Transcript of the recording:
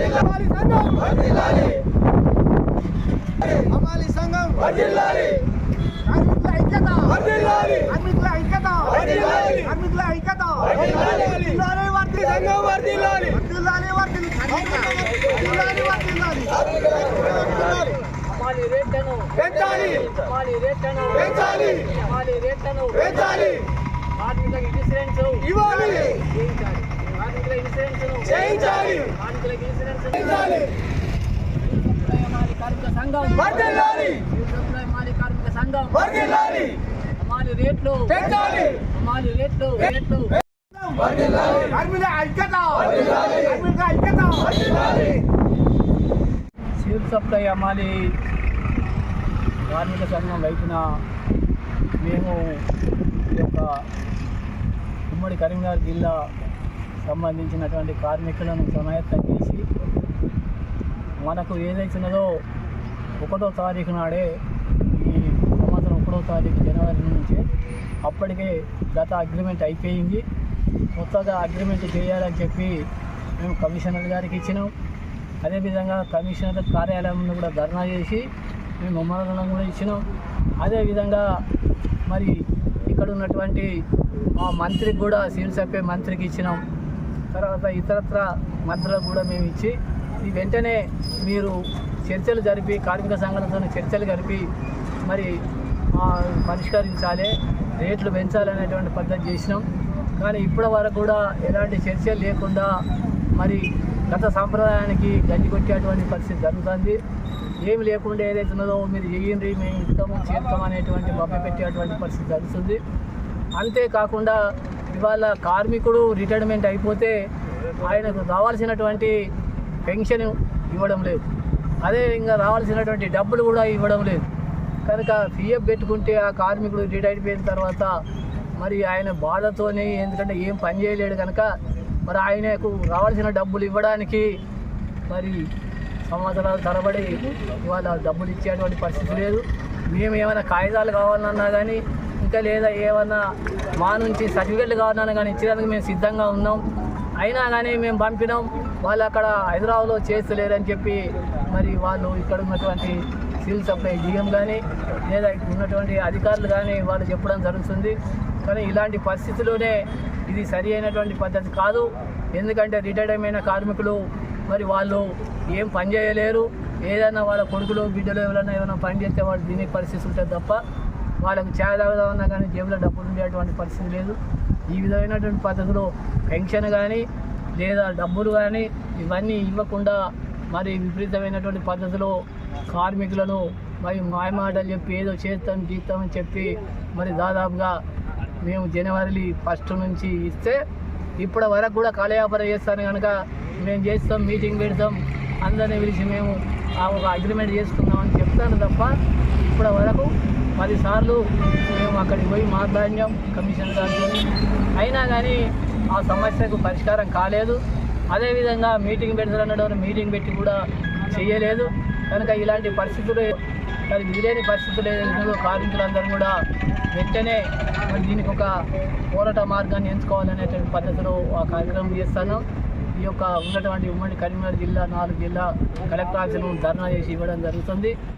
హమాలి సంఘం సంఘం కార్మికుల ఐక్యత కార్మికుల ఐక్యత కార్మికుల ఐక్యత. మాలి రేట్లను పెంచాలి మాలి రేట్లను పెంచాలి మాలి రేట్లను పెంచాలి కార్మిక ఇన్సూరెన్స్ ఇవ్వాలి చేయించాలి కార్మికుల ఇన్సూరెన్స్ చేయించాలి కార్మికుల ఇన్సూరెన్స్ పెంచాలి మాలి కార్మిక సంఘం వర్ధిల్లాలి. మాలి కార్మిక సంఘం వర్ధిల్లాలి. మాలి రేట్లు పెంచాలి రేట్లు రేట్లు కార్మికుల ఐక్యత కార్మికుల ఐక్యత సివిల్ సప్లై అమ్మాలి. కార్మిక సంఘం వైపున మేము ఈ యొక్క ఉమ్మడి కరీంనగర్ జిల్లా సంబంధించినటువంటి కార్మికులను సమాయత్తం చేసి మనకు ఏదైతున్నదో ఒకటో తారీఖు నాడే ఈ సంవత్సరం ఒకటో తారీఖు జనవరి నుంచి అప్పటికే గత అగ్రిమెంట్ అయిపోయింది. కొత్తగా అగ్రిమెంట్ చేయాలని చెప్పి మేము కమిషనర్ గారికి ఇచ్చినాం. అదేవిధంగా కమిషనర్ కార్యాలయం కూడా ధర్నా చేసి మేము మెమోరాండం కూడా ఇచ్చినాం. అదేవిధంగా మరి ఇక్కడ ఉన్నటువంటి మా మంత్రికి కూడా సివిల్ సప్లై మంత్రికి ఇచ్చినాం. తర్వాత ఇతరత్ర మద్దతులు కూడా మేము ఇచ్చి ఈ వెంటనే మీరు చర్చలు జరిపి కార్మిక సంఘాలతో చర్చలు జరిపి మరి పరిష్కరించాలి రేట్లు పెంచాలనేటువంటి పద్ధతి చేసినాం. కానీ ఇప్పటి వరకు కూడా ఎలాంటి చర్చలు లేకుండా మరి గత సాంప్రదాయానికి గండి కొట్టేటువంటి పరిస్థితి జరుగుతుంది. ఏమి లేకుండా ఏదైతే ఉన్నదో మీరు చేయండి మేము ఇస్తాము చేస్తాం అనేటువంటి బొమ్మ పెట్టేటువంటి పరిస్థితి జరుగుతుంది. అంతేకాకుండా ఇవాళ కార్మికుడు రిటైర్మెంట్ అయిపోతే ఆయనకు రావాల్సినటువంటి పెన్షన్ ఇవ్వడం లేదు. అదే ఇంకా రావాల్సినటువంటి డబ్బులు కూడా ఇవ్వడం లేదు. కనుక పిఎఫ్ పెట్టుకుంటే ఆ కార్మికుడు రిటైర్ అయిపోయిన తర్వాత మరి ఆయన బాధతోనే ఎందుకంటే ఏం పని చేయలేడు కనుక మరి ఆయనకు రావాల్సిన డబ్బులు ఇవ్వడానికి మరి సంవత్సరాలు తరబడి ఇవాళ డబ్బులు ఇచ్చేటువంటి పరిస్థితి లేదు. మేము ఏమైనా కాగితాలు కావాలన్నా కానీ ఇంకా లేదా ఏమన్నా మా నుంచి సర్టిఫికెట్లు కావాలన్నా కానీ ఇచ్చేదానికి మేము సిద్ధంగా ఉన్నాం. అయినా కానీ మేము పంపినాం. వాళ్ళు అక్కడ హైదరాబాద్లో చేస్తలేరని చెప్పి మరి వాళ్ళు ఇక్కడ ఉన్నటువంటి సివిల్ సప్లై డిఎం కానీ లేదా ఇక్కడ ఉన్నటువంటి అధికారులు కానీ వాళ్ళు చెప్పడం జరుగుతుంది. కానీ ఇలాంటి పరిస్థితుల్లోనే ఇది సరి అయినటువంటి పద్ధతి కాదు. ఎందుకంటే రిటైర్డ్ అయిన కార్మికులు మరి వాళ్ళు ఏం పని చేయలేరు. ఏదైనా వాళ్ళ కొడుకులు బిడ్డలు ఎవరైనా ఏమైనా పని చేస్తే వాళ్ళు దీని పరిస్థితి ఉంటుంది తప్ప వాళ్ళకు ఛాయ్ తాగుదామన్నా కానీ జేబులో డబ్బులు ఉండేటువంటి పరిస్థితి లేదు. ఈ విధమైనటువంటి పద్ధతిలో పెన్షన్ కానీ లేదా డబ్బులు కానీ ఇవన్నీ ఇవ్వకుండా మరి విపరీతమైనటువంటి పద్ధతిలో కార్మికులను మరి మాయమాటలు చెప్పి ఏదో చేస్తాం తీస్తామని చెప్పి మరి దాదాపుగా మేము జనవరి ఫస్ట్ నుంచి ఇస్తే ఇప్పటి వరకు కూడా కాలయాపన చేస్తాను కనుక మేము చేస్తాం మీటింగ్ పెడతాం అందరినీ పిలిచి మేము ఆ ఒక అగ్రిమెంట్ చేసుకుందామని చెప్తాను తప్ప ఇప్పటి వరకు పదిసార్లు మేము అక్కడికి పోయి మాట్లాడినాం కమిషన్ గారితో అయినా కానీ ఆ సమస్యకు పరిష్కారం కాలేదు. అదేవిధంగా మీటింగ్ పెడతారన్నాడు మీటింగ్ పెట్టి కూడా చేయలేదు. కనుక ఇలాంటి పరిస్థితులు మరి విధిలేని పరిస్థితులు ఏదైతే కార్మికులందరూ కూడా వెంటనే మరి దీనికి ఒక పోరాట మార్గాన్ని ఎంచుకోవాలనేటువంటి పద్ధతిలో ఆ కార్యక్రమం చేస్తాను ఈ యొక్క ఉన్నటువంటి ఉమ్మడి కరీంనగర్ జిల్లా నాలుగు జిల్లా కలెక్టర్ ఆఫీసును ధర్నా చేసి ఇవ్వడం జరుగుతుంది.